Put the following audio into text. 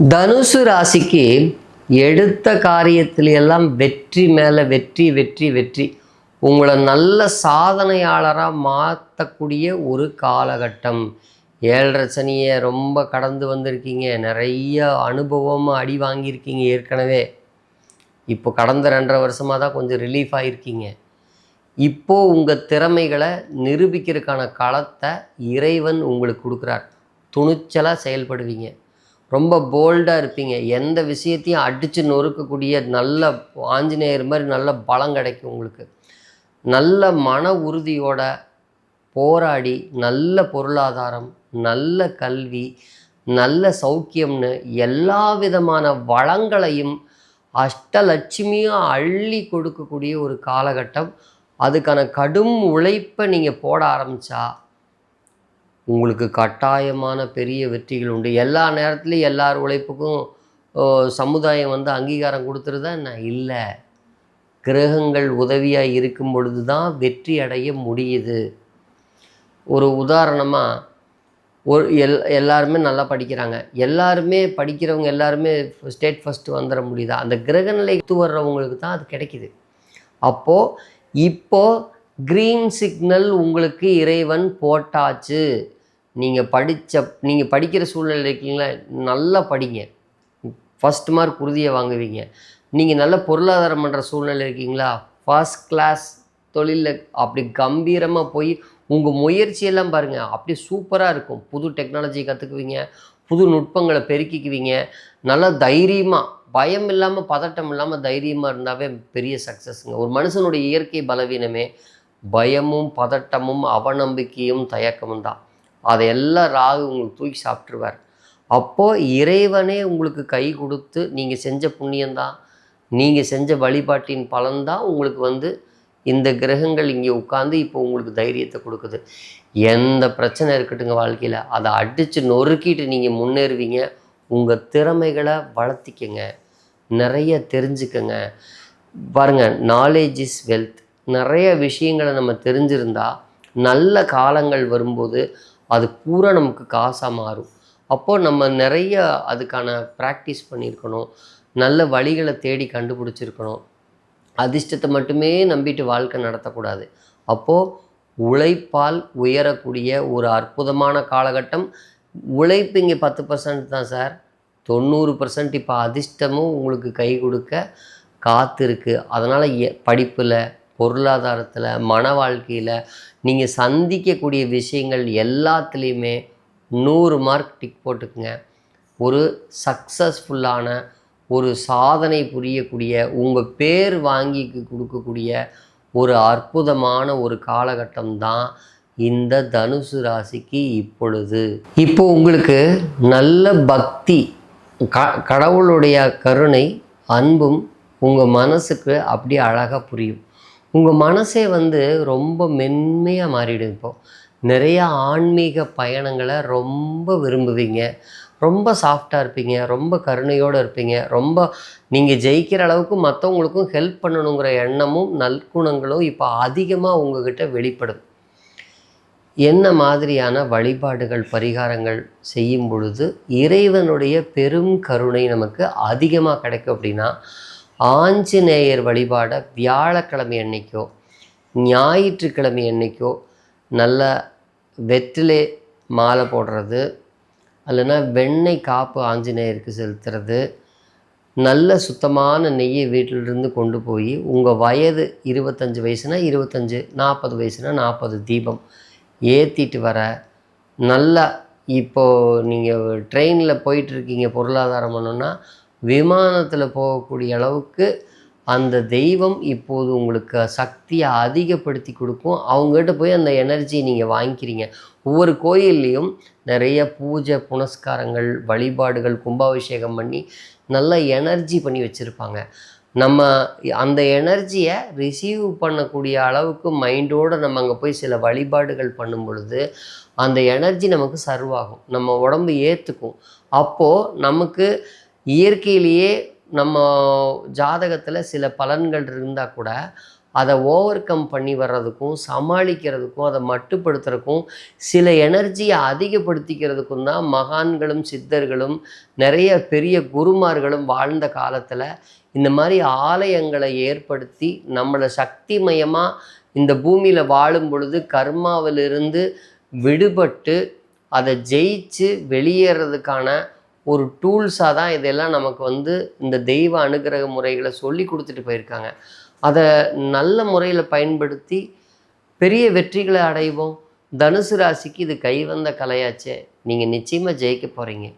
தனுசு ராசிக்கு எடுத்த காரியத்திலெல்லாம் வெற்றி மேலே வெற்றி வெற்றி வெற்றி. உங்களை நல்ல சாதனையாளராக மாற்றக்கூடிய ஒரு காலகட்டம். ஏழரை சனியை ரொம்ப கடந்து வந்திருக்கீங்க. நிறைய அனுபவமாக அடி வாங்கியிருக்கீங்க ஏற்கனவே. இப்போ கடந்த ரெண்டரை வருஷமாக தான் கொஞ்சம் ரிலீஃப் ஆகிருக்கீங்க இப்போது உங்கள் திறமைகளை நிரூபிக்கிறதுக்கான களத்தை இறைவன் உங்களுக்கு கொடுக்குறார். துணிச்சலாக செயல்படுவீங்க. ரொம்ப போல்டாக இருப்பீங்க. எந்த விஷயத்தையும் அடித்து நொறுக்கக்கூடிய நல்ல ஆஞ்சநேயர் மாதிரி நல்ல பலம் கிடைக்கும் உங்களுக்கு. நல்ல மன உறுதியோட போராடி நல்ல பொருளாதாரம் நல்ல கல்வி நல்ல சௌக்கியம்னு எல்லா விதமான வளங்களையும் அஷ்டலட்சுமியாக அள்ளி கொடுக்கக்கூடிய ஒரு காலகட்டம். அதுக்கான கடும் உழைப்பை நீங்கள் போட ஆரம்பித்தா உங்களுக்கு கட்டாயமான பெரிய வெற்றிகள் உண்டு. எல்லா நேரத்துலையும் எல்லார் உழைப்புக்கும் சமுதாயம் வந்து அங்கீகாரம் கொடுத்துருதா என்ன? இல்லை. கிரகங்கள் உதவியாக இருக்கும் பொழுது தான் வெற்றி அடைய முடியுது. ஒரு உதாரணமாக ஒரு எல் எல்லாருமே நல்லா படிக்கிறாங்க. எல்லாருமே படிக்கிறவங்க எல்லாருமே ஸ்டேட் ஃபஸ்ட்டு வந்துட முடியுதா? அந்த கிரகநிலை ஒத்து வர்றவங்களுக்கு தான் அது கிடைக்கிது. அப்போது இப்போது க்ரீன் சிக்னல் உங்களுக்கு இறைவன் போட்டாச்சு. நீங்கள் படித்த நீங்கள் படிக்கிற சூழ்நிலை இருக்கீங்களா? நல்லா படிங்க. ஃபஸ்ட் மார்க் உறுதியை வாங்குவீங்க. நீங்கள் நல்ல பொருளாதாரம் பண்ணுற சூழ்நிலை இருக்கீங்களா? ஃபர்ஸ்ட் கிளாஸ் தொழிலில் அப்படி கம்பீரமாக போய் உங்கள் முயற்சியெல்லாம் பாருங்கள் அப்படியே சூப்பராக இருக்கும். புது டெக்னாலஜி கற்றுக்குவீங்க புது நுட்பங்களை பெருக்கிக்குவீங்க. நல்லா தைரியமாக பயம் இல்லாமல் பதட்டம் இல்லாமல் தைரியமாக இருந்தாவே பெரிய சக்ஸஸ்ங்க ஒரு மனுஷனுடைய இயற்கை பலவீனமே பயமும் பதட்டமும் அவநம்பிக்கையும் தயக்கமும் தான். அதையெல்லாம் ராகு உங்களுக்கு தூக்கி சாப்பிட்ருவார் அப்போது இறைவனே உங்களுக்கு கை கொடுத்து நீங்கள் செஞ்ச புண்ணியம்தான் நீங்கள் செஞ்ச வழிபாட்டின் பலன்தான் உங்களுக்கு வந்து இந்த கிரகங்கள் இங்கே உட்காந்து இப்போ உங்களுக்கு தைரியத்தை கொடுக்குது. எந்த பிரச்சனை இருக்கட்டுங்க வாழ்க்கையில் அதை அடித்து நொறுக்கிட்டு நீங்கள் முன்னேறுவீங்க. உங்கள் திறமைகளை வளர்த்திக்கங்க. நிறைய தெரிஞ்சுக்கங்க. பாருங்கள் நாலேஜ் இஸ் வெல்த் நிறைய விஷயங்களை நம்ம தெரிஞ்சிருந்தால் நல்ல காலங்கள் வரும்போது அது பூரா நமக்கு காசாக மாறும். அப்போது நம்ம நிறைய அதுக்கான ப்ராக்டிஸ் பண்ணியிருக்கணும். நல்ல வழிகளை தேடி கண்டுபிடிச்சிருக்கணும். அதிர்ஷ்டத்தை மட்டுமே நம்பிட்டு வாழ்க்கை நடத்தக்கூடாது. அப்போது உழைப்பால் உயரக்கூடிய ஒரு அற்புதமான காலகட்டம். உழைப்பு இங்கே பத்து பர்சன்ட் தான் சார். தொண்ணூறு பர்சன்ட் இப்போ அதிர்ஷ்டமும் உங்களுக்கு கை கொடுக்க காத்திருக்கு. அதனால் படிப்பில் பொருளாதாரத்தில் மன வாழ்க்கையில் நீங்கள் சந்திக்கக்கூடிய விஷயங்கள் எல்லாத்துலேயுமே நூறு மார்க் டிக் போட்டுக்குங்க. ஒரு சக்ஸஸ்ஃபுல்லான ஒரு சாதனை புரியக்கூடிய உங்கள் பேர் வாங்கி கொடுக்கக்கூடிய ஒரு அற்புதமான ஒரு காலகட்டம் தான் இந்த தனுசு ராசிக்கு இப்பொழுது. இப்போ உங்களுக்கு நல்ல பக்தி க கடவுளுடைய கருணை அன்பும் உங்கள் மனசுக்கு அப்படி அழகாக புரியும். உங்கள் மனசே வந்து ரொம்ப மென்மையாக மாறிடும் இப்போது நிறைய ஆன்மீக பயணங்களை ரொம்ப விரும்புவீங்க. ரொம்ப சாஃப்டாக இருப்பீங்க ரொம்ப கருணையோடு இருப்பீங்க ரொம்ப நீங்கள் ஜெயிக்கிற அளவுக்கு மற்றவங்களுக்கும் ஹெல்ப் பண்ணணுங்கிற எண்ணமும் நற்குணங்களும் இப்போ அதிகமாக உங்ககிட்ட வெளிப்படும். என்ன மாதிரியான வழிபாடுகள் பரிகாரங்கள் செய்யும் பொழுது இறைவனுடைய பெரும் கருணை நமக்கு அதிகமாக கிடைக்கும் அப்படின்னா ஆஞ்சநேயர் வழிபாடை வியாழக்கிழமை அன்னைக்கோ ஞாயிற்றுக்கிழமை அன்னைக்கோ நல்ல வெற்றிலே மாலை போடுறது இல்லைன்னா வெண்ணெய் காப்பு ஆஞ்சநேயருக்கு செலுத்துறது நல்ல சுத்தமான நெய்யை வீட்டிலிருந்து கொண்டு போய் உங்கள் வயது இருபத்தஞ்சி வயசுனா இருபத்தஞ்சு நாற்பது வயசுனா நாற்பது தீபம் ஏற்றிட்டு வர நல்லா இப்போது நீங்கள் ட்ரெயினில் போயிட்டுருக்கீங்க பொருளாதாரம் பண்ணணுன்னா விமானத்தில் போகக்கூடிய அளவுக்கு அந்த தெய்வம் இப்போது உங்களுக்கு சக்தியை அதிகப்படுத்தி கொடுக்கும். அவங்ககிட்ட போய் அந்த எனர்ஜியை நீங்கள் வாங்கிக்கிறீங்க. ஒவ்வொரு கோயில்லையும் நிறைய பூஜை புனஸ்காரங்கள் வழிபாடுகள் கும்பாபிஷேகம் பண்ணி நல்ல எனர்ஜி பண்ணி வச்சுருப்பாங்க. நம்ம அந்த எனர்ஜியை ரிசீவ் பண்ணக்கூடிய அளவுக்கு மைண்டோடு நம்ம அங்கே போய் சில வழிபாடுகள் பண்ணும் பொழுது அந்த எனர்ஜி நமக்கு சர்வாகும் நம்ம உடம்பு ஏற்றுக்கும் அப்போது நமக்கு இயற்கையிலேயே நம்ம ஜாதகத்தில் சில பலன்கள் இருந்தால் கூட அதை ஓவர் கம் பண்ணி வர்றதுக்கும் சமாளிக்கிறதுக்கும் அதை மட்டுப்படுத்துறதுக்கும் சில எனர்ஜியை அதிகப்படுத்திக்கிறதுக்கும் தான் மகான்களும் சித்தர்களும் நிறைய பெரிய குருமார்களும் வாழ்ந்த காலத்தில் இந்த மாதிரி ஆலயங்களை ஏற்படுத்தி நம்மளை சக்திமயமாக இந்த பூமியில் வாழும் பொழுது கர்மாவிலிருந்து விடுபட்டு அதை ஜெயிச்சு வெளியேறதுக்கான ஒரு டூல்ஸாக தான் இதெல்லாம் நமக்கு வந்து இந்த தெய்வ அனுகிரக முறைகளை சொல்லி கொடுத்துட்டு போயிருக்காங்க. அதை நல்ல முறையில் பயன்படுத்தி பெரிய வெற்றிகளை அடைவோம். தனுசு ராசிக்கு இது கைவந்த கலையாச்சே. நீங்கள் நிச்சயமாக ஜெயிக்க போகிறீங்க